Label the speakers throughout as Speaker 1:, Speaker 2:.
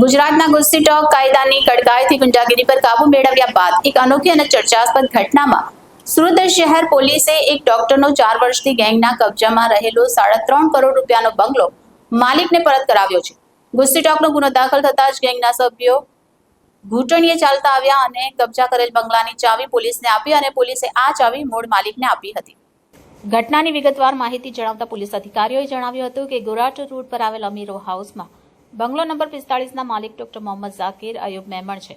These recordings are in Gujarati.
Speaker 1: ગુજરાતના ગુસ્સી ટોક કાયદાની કડકાઈથી ગુંડાગીરી પર કાબુ મેળવ્યા બાદ એક અનોખી અને ચર્ચાસ્પદ ઘટનામાં સુરત શહેર પોલીસે એક ડોક્ટરનો ચાર વર્ષથી ગેંગના કબજામાં રહેલો સાડા ત્રણ કરોડ રૂપિયાનો બંગલો માલિકને પરત કરાવ્યો છે. ગુસ્સી ટોકનો ગુનો દાખલ થતાં જ ગેંગના સભ્યો ઘૂંટણીએ ચાલતા આવ્યા અને કબજા કરેલ બંગલાની ચાવી પોલીસને આપી અને પોલીસે આ ચાવી મૂળ માલિકને આપી હતી. ઘટનાની વિગતવાર માહિતી જણાવતા પોલીસ અધિકારીઓએ જણાવ્યું હતું કે ગોરાટ રોડ પર આવેલ અમીરો હાઉસમાં બંગલો નંબર પિસ્તાળીસના માલિક ડોક્ટર મોહમ્મદ ઝાકીર અયુબ મેમણ છે.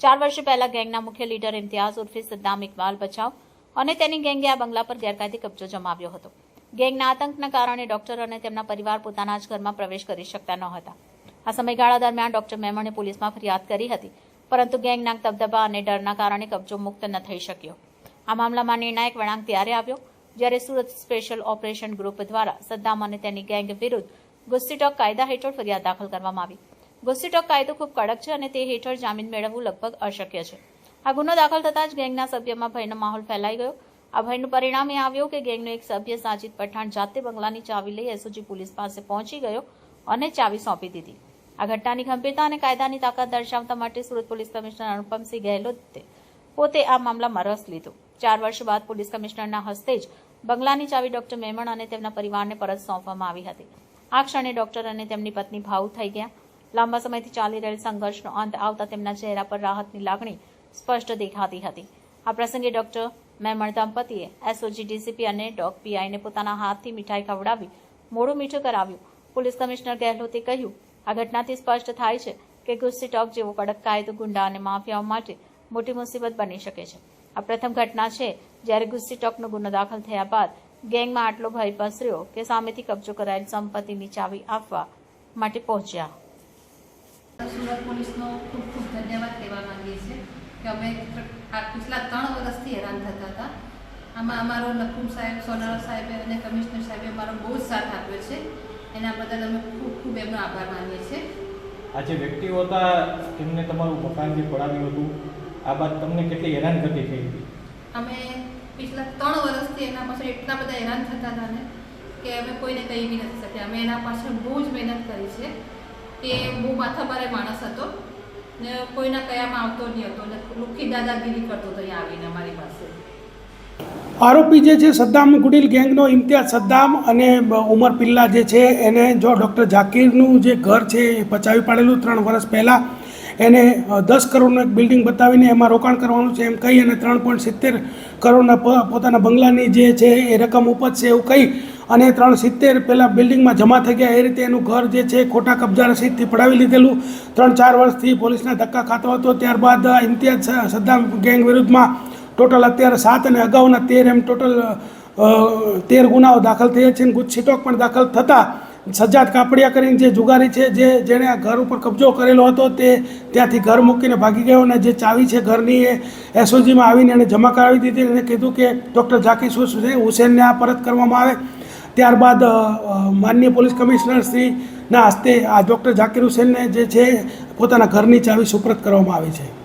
Speaker 1: ચાર વર્ષ પહેલા ગેંગના મુખ્ય લીડર ઇમ્તિયાઝ ઉર્ફે સદ્દામ ઇકબાલ બચાવ અને તેની ગેંગે આ બંગલા પર ગેરકાયદે કબજો જમાવ્યો હતો. ગેંગના આતંકના કારણે ડોક્ટર અને તેમના પરિવાર પોતાના જ ઘરમાં પ્રવેશ કરી શકતા ન હતા. આ સમયગાળા દરમિયાન ડોક્ટર મેમણે પોલીસમાં ફરિયાદ કરી હતી, પરંતુ ગેંગના દબદબા અને ડરના કારણે કબજો મુક્ત ન થઈ શક્યો. આ મામલામાં નિર્ણાયક વળાંક ત્યારે આવ્યો, જ્યારે સુરત સ્પેશિયલ ઓપરેશન ગ્રુપ દ્વારા સદ્દામ અને તેની ગેંગ વિરુદ્ધ ગુસ્સીટોક કાયદા હેઠળ ફરિયાદ દાખલ કરવામાં આવી. ગુસ્સીટોક કાયદો ખૂબ કડક છે અને તે હેઠળ જામીન મેળવવું લગભગ અશક્ય છે. આ ગુનો દાખલ થતાં જ ગેંગના સભ્યમાં ભયનો માહોલ ફેલાઈ ગયો. આ ભયનું પરિણામ એ આવ્યું કે ગેંગનો એક સભ્ય સાજિદ પઠાણ જાતે બંગલાની ચાવી લઈ એસઓજી પોલીસ પાસે પહોંચી ગયો અને ચાવી સોંપી દીધી. આ ઘટનાની ગંભીરતા અને કાયદાની તાકાત દર્શાવતા માટે સુરત પોલીસ કમિશનર અનુપમસિંહ ગેહલોતે પોતે આ મામલામાં રસ લીધો. ચાર વર્ષ બાદ પોલીસ કમિશનરના હસ્તે જ બંગલાની ચાવી ડોક્ટર મેમણ અને તેમના પરિવારને પરત સોંપવામાં આવી હતી. આ ક્ષણે ડોક્ટર અને તેમની પત્ની ભાવુક થઈ ગયા. લાંબા સમયથી ચાલી રહેલ સંઘર્ષનો અંત આવતા તેમના ચહેરા પર રાહતની લાગણી સ્પષ્ટ દેખાતી હતી. આ પ્રસંગે ડોક્ટર મેમણ દંપતીએ એસઓજી ડીસીપી અને ડોગ પીઆઈને પોતાના હાથથી મીઠાઈ ખવડાવી મોડું મીઠું કરાવ્યું. પોલીસ કમિશનર ગહેલોતે કહ્યું, આ ઘટનાથી સ્પષ્ટ થાય છે કે ગુસ્સી ટોક જેવો કડક કાયદો ગુંડા અને માફિયાઓ માટે મોટી મુસીબત બની શકે છે. આ પ્રથમ ઘટના છે જ્યારે ગુસ્સી ટોકનો ગુનો દાખલ થયા બાદ ગેંગમાં આટલો ભય પસર્યો કે સામેથી કબજો કરાયેલ સંપત્તિની ચાવી આપવા માટે પહોંચ્યા.
Speaker 2: સુરત પોલીસનો ખૂબ ખૂબ ધન્યવાદ કહેવા માંગીએ છીએ કે અમે પાછલા ત્રણ વર્ષથી હેરાન થતા હતા. આમાં અમારો નકુમ સાહેબ સોનારા સાહેબે અને કમિશનર સાહેબે અમારો બહુ જ સાથ આપ્યો છે. એના બદલ અમે ખૂબ ખૂબ એમનો આભાર માનીએ છીએ.
Speaker 3: આ જે વ્યક્તિઓ હતા તેમને તમારું મકાન જે પડાવ્યું હતું આ બાદ તમને કેટલી હેરાનગતિ થઈ? હતી
Speaker 2: અમે પિછલા ત્રણ વર્ષથી એના પાછળ એટલા બધા હેરાન થતા હતા ને કે અમે કોઈને કહી બી નથી શક્યા. અમે એના પાછળ બહુ જ મહેનત કરી છે કે બહુ માથાભારે માણસ હતો ને કોઈના કયામાં આવતો નહીં હતો ને લુખી દાદાગીરી કરતો હતો અહીંયા આવીને અમારી પાસે.
Speaker 4: આરોપી જે છે, સદ્દામ ગુડીલ ગેંગનો ઇમ્તિયાઝ સદ્દામ અને ઉમર પિલ્લા જે છે, એને જો ડૉક્ટર ઝાકીરનું જે ઘર છે, એ પચાવી પાડેલું ત્રણ વર્ષ પહેલાં. એને દસ કરોડનું એક બિલ્ડિંગ બતાવીને એમાં રોકાણ કરવાનું છે એમ કહી અને ત્રણ પોઈન્ટ સિત્તેર કરોડના પોતાના બંગલાની જે છે એ રકમ ઉપજશે એવું કહી અને ત્રણ સિત્તેર પહેલાં બિલ્ડિંગમાં જમા થઈ ગયા. એ રીતે એનું ઘર જે છે ખોટા કબજા રસીદથી પડાવી લીધેલું. ત્રણ ચાર વર્ષથી પોલીસના ધક્કા ખાતો હતો. ત્યારબાદ ઇમ્તિયાઝ સદ્દામ ગેંગ વિરુદ્ધમાં ટોટલ અત્યારે સાત અને અગાઉના તેર એમ ટોટલ તેર ગુનાઓ દાખલ થયા છે અને ગુજ છીટોક પણ દાખલ થતાં સજ્જાદ કાપડિયા કરીને જે જુગારી છે, જે જેણે આ ઘર ઉપર કબજો કરેલો હતો, તે ત્યાંથી ઘર મૂકીને ભાગી ગયો અને જે ચાવી છે ઘરની એ એસઓજીમાં આવીને એણે જમા કરાવી દીધી અને કીધું કે ડૉક્ટર ઝાકીર હુસેન હુસેનને આ પરત કરવામાં આવે. ત્યારબાદ માનનીય પોલીસ કમિશનર શ્રીના હસ્તે આ ડૉક્ટર ઝાકીર હુસેનને જે છે, પોતાના ઘરની ચાવી સુપરત કરવામાં આવી છે.